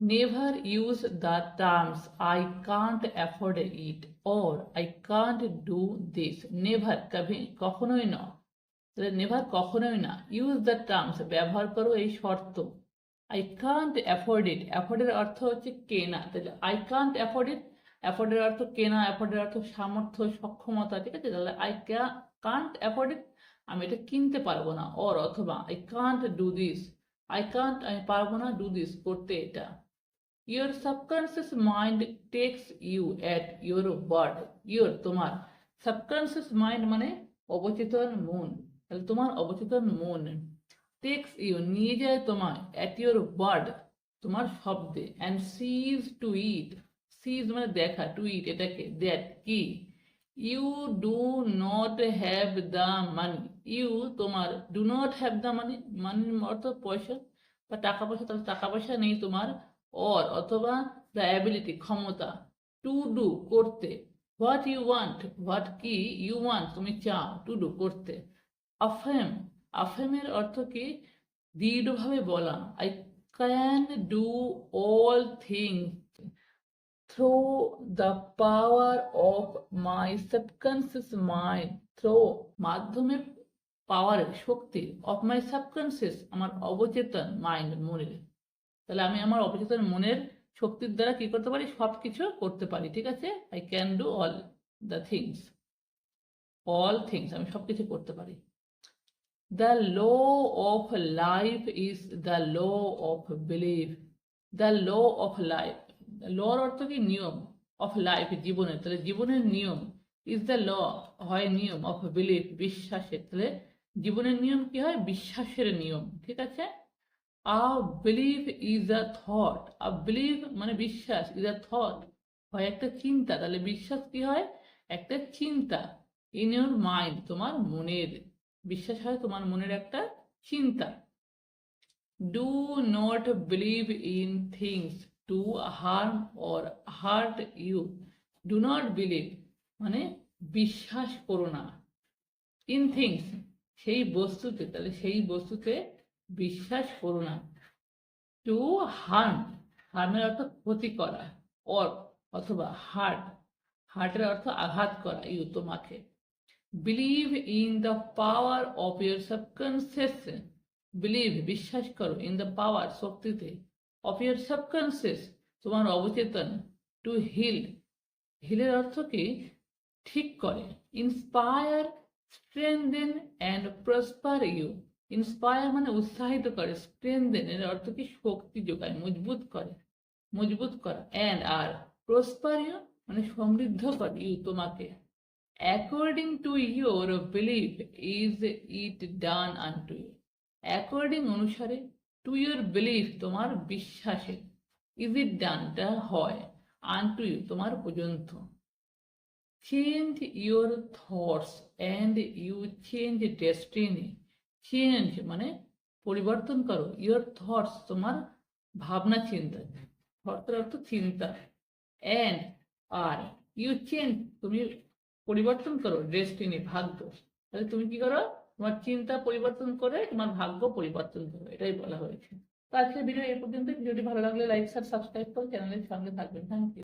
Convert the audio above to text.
Never use the terms I can't afford it or I can't do this never Kabhi কখনোই না তাহলে never কখনোই না। ইউজ দ্য টার্মস ব্যবহার করো এই শর্ত। আই কান্ট অ্যাফোর্ড ইট অ্যাফোর্ডের অর্থ হচ্ছে কেনা। তাহলে আই কান্ট অ্যাফোর্ড ইট অ্যাফোর্ডের অর্থ কেনা। অ্যাফোর্ডের অর্থ সামর্থ্য, সক্ষমতা, ঠিক আছে? তাহলে আই কান্ট অ্যাফোর্ড ইট আমি এটা কিনতে পারব না। অর অথবা I can't do this I can't আমি পারব না ডু দিস করতে এটা। Your subconscious mind takes you at your word your তোমার সাবকনসিয়াস মাইন্ড মানে অবচেতন মন। তাহলে তোমার অবচেতন মন টেক্স ইউ নিয়ে যায় তোমায় অ্যাট ইউর ওয়ার্ড তোমার শব্দে। অ্যান্ড সিজ টু ইট সিজ মানে দেখা টু ইট এটাকে দ্যাট কি? You do not have the money you তোমার do not have the money মানির অর্থ পয়সা, বা টাকা পয়সা, তাহলে টাকা পয়সা নেই তোমার। অর অথবা দ্য অ্যাবিলিটি ক্ষমতা টু ডু করতে। হোয়াট ইউ ওয়ান্ট হোয়াট কি ইউ ওয়ান্ট তুমি চাও টু ডু করতে। আফেম আফেমের অর্থ কি? দৃঢ়ভাবে বলা। I can do all things through the power of my subconscious mind through মাধ্যমে পাওয়ারের শক্তি অফ মাই সাবকনসিয়াস আমার অবচেতন মাইন্ড মনের। তাহলে আমি আমার অবচেতন মনের শক্তির দ্বারা কি করতে পারি? সব কিছু করতে পারি, ঠিক আছে? I can do all the things all things আমি সব কিছু করতে পারি। The law of life is the law of believe the law of life লর অর্থ কি? নিয়ম অফ লাইফ জীবনের। তাহলে জীবনের নিয়ম ইজ দ্য ল হয় নিয়ম অফ বিলিভ বিশ্বাসের। তাহলে জীবনের নিয়ম কি হয়? বিশ্বাসের নিয়ম, ঠিক আছে? A believe is a thought a believe মানে বিশ্বাস ইজ আ থট হয় একটা চিন্তা, তাহলে বিশ্বাস কি হয়? একটা চিন্তা ইন ইউর মাইন্ড তোমার মনের। বিশ্বাস হয় তোমার মনের একটা চিন্তা। Do not believe in things to harm or hurt you do not believe মানে বিশ্বাস করো না। ইন থিংস সেই বস্তুতে, তাহলে সেই বস্তুতে বিশ্বাস করো না। টু হার্ম হার্মের অর্থ ক্ষতি করা। অর অথবা হার্ট হার্টের অর্থ আঘাত করা ইউ তোমাকে। Believe in the power of your subconscious believe বিশ্বাস করো ইন দ্য পাওয়ার শক্তিতে অফ ইউর সাবকনসিয়াস তোমার অবচেতন টু হিল হিলের অর্থ কি? ঠিক করে। Inspire strengthen and prosper you inspire মানে উৎসাহিত করে স্ট্রেনদেন এর অর্থ কি? শক্তি যোগায়, মজবুত করে, মজবুত করা। অ্যান্ড আর প্রসপার ইউ মানে সমৃদ্ধ করে ইউ তোমাকে। According to your believe is it done unto you according অনুসারে টু ইউর বিলিভ তোমার বিশ্বাসে ইজ ইট ডানটা হয় আন টু ইউ তোমার পর্যন্ত। Change your thoughts and you change destiny change মানে পরিবর্তন করো। ইউর থটস তোমার ভাবনা, চিন্তা। থটসের অর্থ চিন্তা। অ্যান্ড আর ইউ চেঞ্জ তুমি পরিবর্তন করো ডেস্টিনি ভাগ্য। তাহলে তুমি কি করো? তোমার চিন্তা পরিবর্তন করে তোমার ভাগ্য পরিবর্তন করো, এটাই বলা হয়েছে। তো আজকের ভিডিও এই পর্যন্ত ভিডিওটি ভালো লাগলে লাইক সাবস্ক্রাইব করে চ্যানেলের সঙ্গে থাকবেন। Thank you